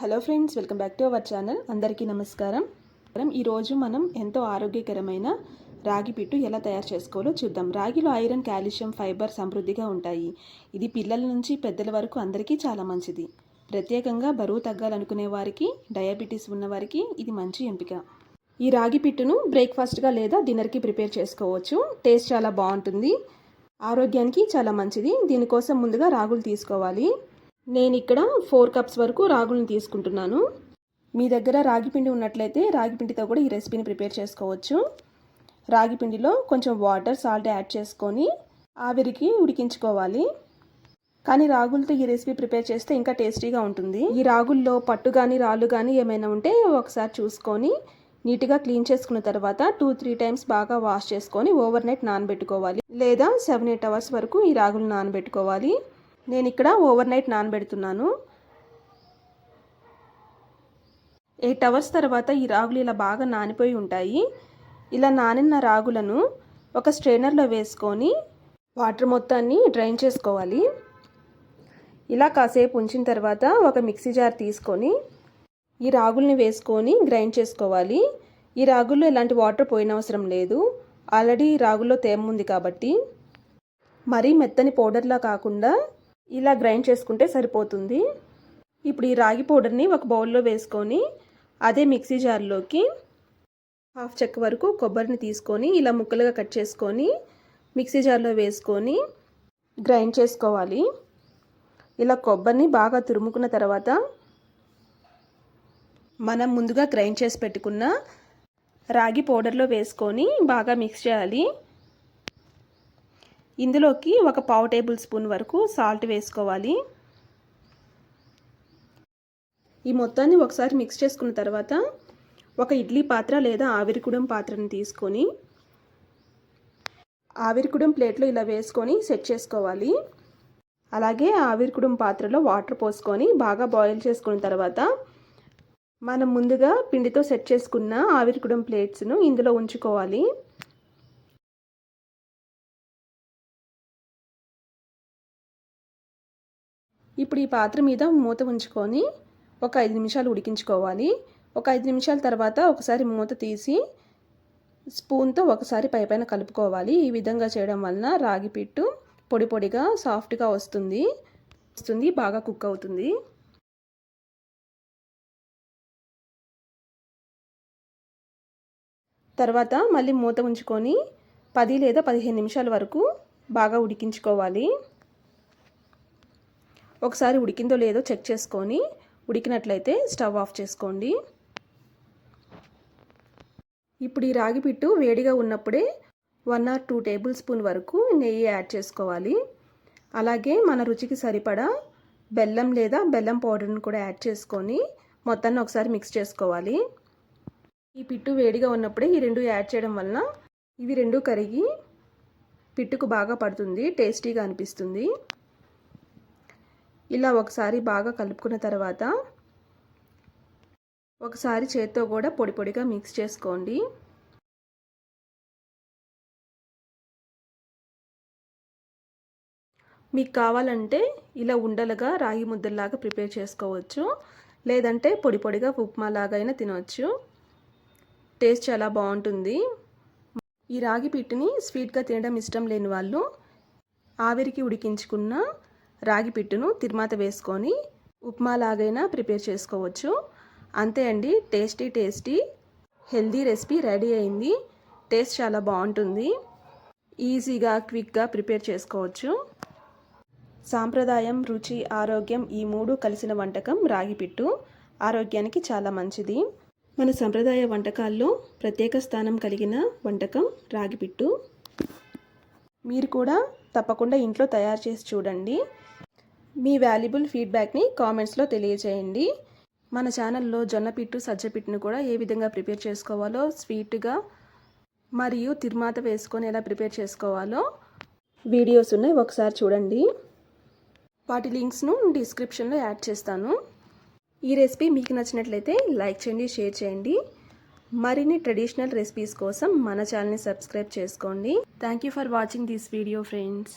Hello friends welcome back to our channel. అందరికీ నమస్కారం. ఈరోజు మనం ఎంతో ఆరోగ్యకరమైన రాగి పిట్టు ఎలా తయారు చేసుకోవాలో చూద్దాం. రాగిలో ఐరన్ కాల్షియం ఫైబర్ సమృద్ధిగా ఉంటాయి. ఇది పిల్లల నుంచి పెద్దల వరకు అందరికీ చాలా మంచిది. ప్రత్యేకంగా బరువు తగ్గాలనుకునే వారికి డయాబెటీస్ ఉన్నవారికి ఇది మంచి ఎంపిక. ఈ రాగి పిట్టును బ్రేక్ఫాస్ట్గా లేదా డిన్నర్కి ప్రిపేర్ చేసుకోవచ్చు. టేస్ట్ చాలా బాగుంటుంది. ఆరోగ్యానికి చాలా మంచిది. దీనికోసం ముందుగా రాగులు తీసుకోవాలి. నేను ఇక్కడ ఫోర్ కప్స్ వరకు రాగులను తీసుకుంటున్నాను. మీ దగ్గర రాగి పిండి ఉన్నట్లయితే రాగి పిండితో కూడా ఈ రెసిపీని ప్రిపేర్ చేసుకోవచ్చు. రాగి పిండిలో కొంచెం వాటర్ సాల్ట్ యాడ్ చేసుకొని ఆవిరికి ఉడికించుకోవాలి. కానీ రాగులతో ఈ రెసిపీ ప్రిపేర్ చేస్తే ఇంకా టేస్టీగా ఉంటుంది. ఈ రాగుల్లో పట్టు కానీ రాళ్ళు కానీ ఏమైనా ఉంటే ఒకసారి చూసుకొని నీట్గా క్లీన్ చేసుకున్న తర్వాత టూ త్రీ టైమ్స్ బాగా వాష్ చేసుకొని ఓవర్ నైట్ నానబెట్టుకోవాలి. లేదా సెవెన్ ఎయిట్ అవర్స్ వరకు ఈ రాగులు నానబెట్టుకోవాలి. నేను ఇక్కడ ఓవర్ నైట్ నానబెడుతున్నాను. ఎయిట్ అవర్స్ తర్వాత ఈ రాగులు ఇలా బాగా నానిపోయి ఉంటాయి. ఇలా నానిన రాగులను ఒక స్ట్రైనర్లో వేసుకొని వాటర్ మొత్తాన్ని డ్రైన్ చేసుకోవాలి. ఇలా కాసేపు ఉంచిన తర్వాత ఒక మిక్సీ జార్ తీసుకొని ఈ రాగుల్ని వేసుకొని గ్రైండ్ చేసుకోవాలి. ఈ రాగుల్లో ఎలాంటి వాటర్ పోయిన అవసరం లేదు. ఆల్రెడీ రాగుల్లో తేమ ఉంది కాబట్టి. మరీ మెత్తని పౌడర్లా కాకుండా ఇలా గ్రైండ్ చేసుకుంటే సరిపోతుంది. ఇప్పుడు ఈ రాగి పౌడర్ని ఒక బౌల్లో వేసుకొని అదే మిక్సీ జార్లోకి హాఫ్ చెక్క వరకు కొబ్బరిని తీసుకొని ఇలా ముక్కలుగా కట్ చేసుకొని మిక్సీ జార్లో వేసుకొని గ్రైండ్ చేసుకోవాలి. ఇలా కొబ్బరిని బాగా తురుముకున్న తర్వాత మనం ముందుగా గ్రైండ్ చేసి పెట్టుకున్న రాగి పౌడర్లో వేసుకొని బాగా మిక్స్ చేయాలి. ఇందులోకి ఒక పావు టేబుల్ స్పూన్ వరకు సాల్ట్ వేసుకోవాలి. ఈ మొత్తాన్ని ఒకసారి మిక్స్ చేసుకున్న తర్వాత ఒక ఇడ్లీ పాత్ర లేదా ఆవిరికుడం పాత్రను తీసుకొని ఆవిరికుడం ప్లేట్లో ఇలా వేసుకొని సెట్ చేసుకోవాలి. అలాగే ఆవిరికుడం పాత్రలో వాటర్ పోసుకొని బాగా బాయిల్ చేసుకున్న తర్వాత మనం ముందుగా పిండితో సెట్ చేసుకున్న ఆవిరికుడం ప్లేట్స్ను ఇందులో ఉంచుకోవాలి. ఇప్పుడు ఈ పాత్ర మీద మూత ఉంచుకొని ఒక ఐదు నిమిషాలు ఉడికించుకోవాలి. ఒక ఐదు నిమిషాల తర్వాత ఒకసారి మూత తీసి స్పూన్తో ఒకసారి పైపైన కలుపుకోవాలి. ఈ విధంగా చేయడం వలన రాగి పిట్టు పొడి పొడిగా సాఫ్ట్గా వస్తుంది. వస్తుంది బాగా కుక్ అవుతుంది. తర్వాత మళ్ళీ మూత ఉంచుకొని పది లేదా పదిహేను నిమిషాల వరకు బాగా ఉడికించుకోవాలి. ఒకసారి ఉడికిందో లేదో చెక్ చేసుకొని ఉడికినట్లయితే స్టవ్ ఆఫ్ చేసుకోండి. ఇప్పుడు ఈ రాగి పిట్టు వేడిగా ఉన్నప్పుడే one or two tablespoon వరకు నెయ్యి యాడ్ చేసుకోవాలి. అలాగే మన రుచికి సరిపడా బెల్లం లేదా బెల్లం పౌడర్ని కూడా యాడ్ చేసుకొని మొత్తాన్ని ఒకసారి మిక్స్ చేసుకోవాలి. ఈ పిట్టు వేడిగా ఉన్నప్పుడే ఈ రెండు యాడ్ చేయడం వలన ఇవి రెండు కరిగి పిట్టుకు బాగా పడుతుంది టేస్టీగా అనిపిస్తుంది. ఇలా ఒకసారి బాగా కలుపుకున్న తర్వాత ఒకసారి చేత్తో కూడా పొడి పొడిగా మిక్స్ చేసుకోండి. మీకు కావాలంటే ఇలా ఉండలుగా రాగి ముద్దలాగా ప్రిపేర్ చేసుకోవచ్చు. లేదంటే పొడి పొడిగా ఉప్మా లాగైనా తినవచ్చు టేస్ట్ చాలా బాగుంటుంది. ఈ రాగి పిట్టుని స్వీట్గా తినడం ఇష్టం లేని వాళ్ళు ఆవిరికి ఉడికించుకున్న రాగి పిట్టును తిరుమాత వేసుకొని ఉప్మా లాగైనా ప్రిపేర్ చేసుకోవచ్చు. అంతే అండి tasty tasty healthy recipe ready అయింది. టేస్ట్ చాలా బాగుంటుంది. ఈజీగా క్విక్గా ప్రిపేర్ చేసుకోవచ్చు. సాంప్రదాయం రుచి ఆరోగ్యం ఈ మూడు కలిసిన వంటకం రాగి పిట్టు. ఆరోగ్యానికి చాలా మంచిది. మన సంప్రదాయ వంటకాల్లో ప్రత్యేక స్థానం కలిగిన వంటకం రాగిపిట్టు మీరు కూడా తప్పకుండా ఇంట్లో తయారు చేసి చూడండి. మీ వాల్యుబుల్ ఫీడ్బ్యాక్ని కామెంట్స్లో తెలియజేయండి మన ఛానల్లో జొన్నపిట్టు సజ్జపిట్టును కూడా ఏ విధంగా ప్రిపేర్ చేసుకోవాలో స్వీట్గా మరియు తిరుమాత వేసుకొని ఎలా ప్రిపేర్ చేసుకోవాలో వీడియోస్ ఉన్నాయి ఒకసారి చూడండి. వాటి లింక్స్ను డిస్క్రిప్షన్లో యాడ్ చేస్తాను. ఈ రెసిపీ మీకు నచ్చినట్లయితే లైక్ చేయండి షేర్ చేయండి. మరిన్ని ట్రెడిషనల్ రెసిపీస్ కోసం మన ఛానల్ని సబ్స్క్రైబ్ చేసుకోండి. Thank you for watching this video friends.